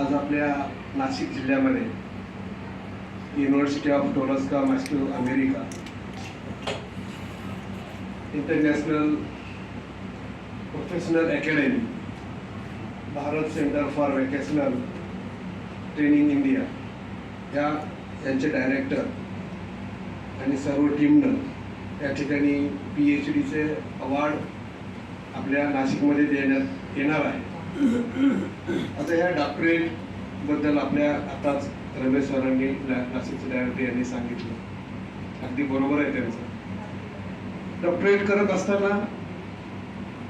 आज आपल्या नाशिक जिल्ह्यामध्ये युनिव्हर्सिटी ऑफ टोलस्का मॅस्क्यू America international professional academy Bharat center for vocational training India या यांचे डायरेक्टर आणि सर्व टीमनं या ठिकाणी पी एच डीचे अवॉर्ड आपल्या नाशिकमध्ये देण्यात येणार आहे. आता या डॉक्टरेटबद्दल आपल्या आताच रमेश सरांनी नाशिकचे डायरेक्टर यांनी सांगितलं. अगदी बरोबर आहे त्यांचं. डॉक्टरेट करत असताना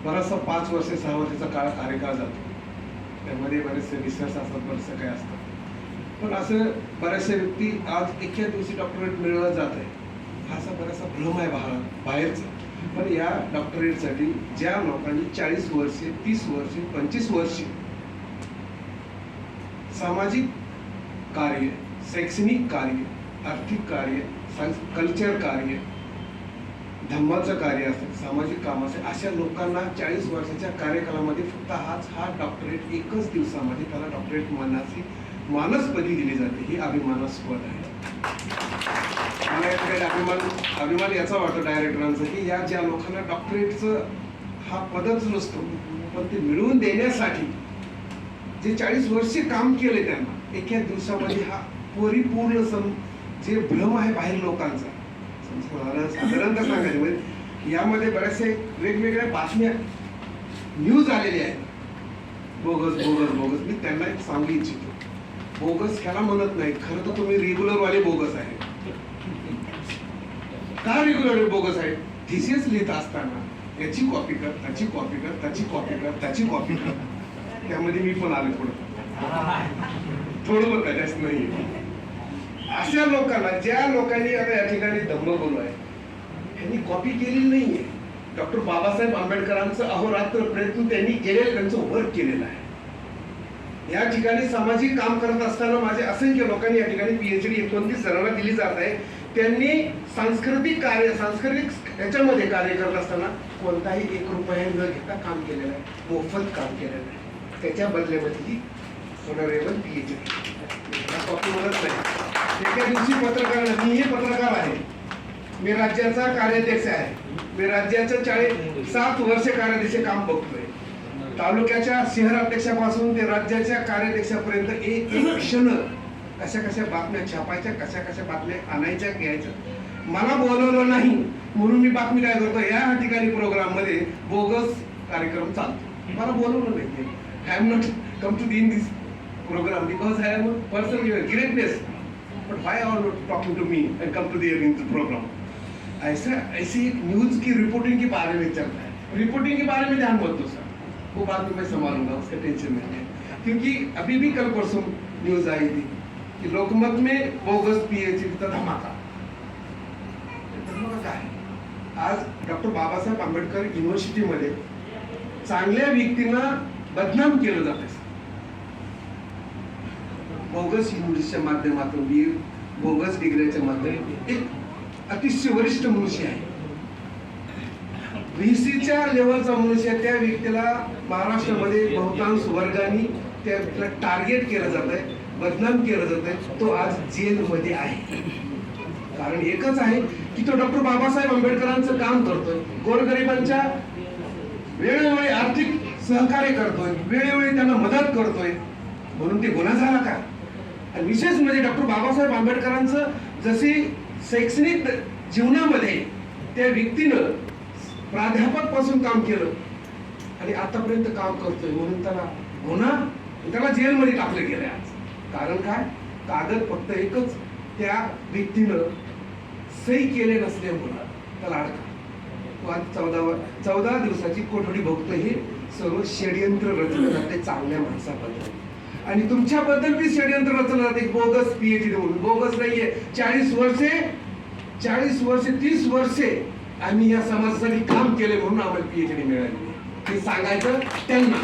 बराचसा पाच वर्षे सहा वर्षाचा काळ कार्यकाळ जातो. त्यामध्ये बरेचसे रिसर्च असतात बरेचसे काय असतात. पण असं बऱ्याचशा व्यक्ती आज एका दिवशी डॉक्टरेट मिळवलं जात आहे हा असा बराचसा भ्रम आहे बाहेर बाहेरचा. पण या डॉक्टरेटसाठी ज्या लोकांनी चाळीस वर्षे तीस वर्षे पंचवीस वर्षे सामाजिक कार्य शैक्षणिक कार्य आर्थिक कार्य कल्चर कार्य धम्माचं कार्य असेल सामाजिक काम असेल अशा लोकांना चाळीस वर्षाच्या कार्यकालामध्ये फक्त हाच हा डॉक्टरेट एकच दिवसामध्ये त्याला डॉक्टरेट मानाची मानसपदी दिली जाते ही अभिमानास्पद आहे. मला या ठिकाणी अभिमान अभिमान याचा वाटतो डायरेक्टरांचा की या ज्या लोकांना डॉक्टरेटचं हा पदच नसतो पण ते मिळवून देण्यासाठी जे चाळीस वर्षे काम केले त्यांना एका दिवसामध्ये हा परिपूर्ण सम जे भ्रम आहे बाहेर लोकांचा. साधारणतः सांगायचं म्हणजे यामध्ये बऱ्याचशा वेगवेगळ्या बातम्या न्यूज आलेल्या आहेत. Bogus bogus bogus. मी त्यांना एक सांगू इच्छितो. बोगस ह्याला म्हणत नाही. खरं तर तुम्ही रेग्युलर वाले बोगस आहे का रेग्युलर बोगस आहे थिसिस लिहित असताना याची कॉपी कर त्याची कॉपी कर त्याची कॉपी कर त्याची कॉपी कर. त्यामध्ये मी पण आले पुढे. थोडं बघा जास्त नाही अशा लोकांना ज्या लोकांनी आता या ठिकाणी धम्म बोलू आहे त्यांनी कॉपी केलेली नाहीये. डॉक्टर बाबासाहेब आंबेडकरांचं अहोरात्र प्रयत्न त्यांनी केलेलं त्यांचं वर्क केलेलं आहे. या ठिकाणी सामाजिक काम करत असताना माझे असंख्य लोकांनी या ठिकाणी बी एच डी एकोणतीस जणांना दिली जात आहे. त्यांनी सांस्कृतिक कार्य सांस्कृतिक याच्यामध्ये कार्य करत असताना कोणताही एक रुपया न घेता काम केलेलं आहे. मोफत काम केलेलं आहे. त्याच्या बदल्यामध्ये ही ऑनरेबल डी कॉपी म्हणत नाही. एका दिवशी पत्रकार मी हे पत्रकार आहे. मी राज्याचा कार्याध्यक्ष आहे. मी राज्याचं चाळीस सात वर्ष कार्याध्यक्ष काम बघतोय. तालुक्याच्या शहराध्यक्षापासून ते राज्याच्या कार्याध्यक्षापर्यंत एक एक क्षण कशा कशा बातम्या छापायच्या कशा कशा बातम्या आणायच्या घ्यायच्या. मला बोलवलं नाही म्हणून मी बातमी काय करतो या ठिकाणी प्रोग्राममध्ये बोगस कार्यक्रम चालतो. मला बोलवलं नाही I am not come to in this programme because I am person greatness but why are not talking to me and come to there in this programme ऐसा ऐसी न्यूज की रिपोर्टिंग के बारे में चल रहा है रिपोर्टिंग के बारे में ध्यान मत दो सर वो बाद में मैं संभालूंगा उसका टेंशन नहीं है। क्योंकि अभी भी कल परसों न्यूज आई थी कि लोकमत में बोगस पीएच का धमाका। धमाका आज डॉक्टर बाबासाहेब आंबेडकर युनिव्हर्सिटीमध्ये चांगल्या व्यक्तींना बदनाम केलं जात आहे. बोगस युनिव्हर्सिटीच्या माध्यमातून बी बोगस डिग्रीच्या माध्यमातून एक अतिशय वरिष्ठ मनुष्य आहे. बीसीच्या लेवलचा मनुष्य त्या व्यक्तीला महाराष्ट्रामध्ये बहुतांश वर्गाने त्या व्यक्तीला टार्गेट केलं जात आहे बदनाम केलं जात आहे तो आज जेलमध्ये आहे. कारण एकच आहे की तो डॉक्टर बाबासाहेब आंबेडकरांचं काम करतोय गोरगरिबांच्या वेळोवेळी आर्थिक सहकार्य करतोय वेळोवेळी त्यांना मदत करतोय म्हणून ते गुन्हा झाला का? आणि विशेष म्हणजे डॉक्टर बाबासाहेब आंबेडकरांचं जशी शैक्षणिक जीवनामध्ये त्या व्यक्तीनं प्राध्यापकपासून काम केलं. आणि आतापर्यंत काम करतोय. म्हणून त्याला हो गुन्हा त्याला जेलमध्ये टाकलं गेलं आज. कारण काय? कागद फक्त एकच त्या व्यक्तीनं सही केले नसल्यामुळं त्याला अडका तो आज चौदा चौदा दिवसाची कोठडी बघतो हे सर्व षडयंत्र रचलं जाते चांगल्या माणसाबद्दल. आणि तुमच्याबद्दल बी षडयंत्र रचलं जाते. बोगस पीएचडी म्हणून. बोगस नाहीये. चाळीस वर्षे चाळीस वर्षे तीस वर्षे आम्ही या समाजासाठी काम केले म्हणून आम्हाला पीएचडी मिळाली. ते सांगायचं त्यांना.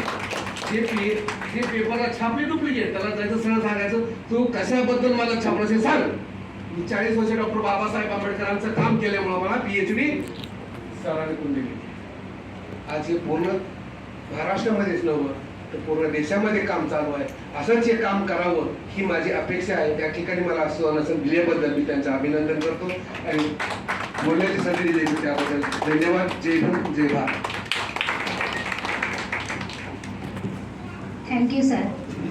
जे पी जे पेपरला छापले डुप्लिकेट त्याला जायचं सगळं सांगायचं तू कशाबद्दल मला छापलं हे सांग. मी चाळीस वर्ष डॉक्टर बाबासाहेब आंबेडकरांचं काम केल्यामुळं मला पीएचडी सरांनी कोण दिली? आज हे पूर्ण महाराष्ट्रामध्येच नव्हतं तर पूर्ण देशामध्ये काम चालू आहे. असंच हे काम करावं ही माझी अपेक्षा आहे. त्या ठिकाणी मला असं दिल्याबद्दल मी त्यांचं अभिनंदन करतो. आणि बोलण्याची संधी दिली त्याबद्दल. धन्यवाद. जय हिंद जय भारत. Thank you sir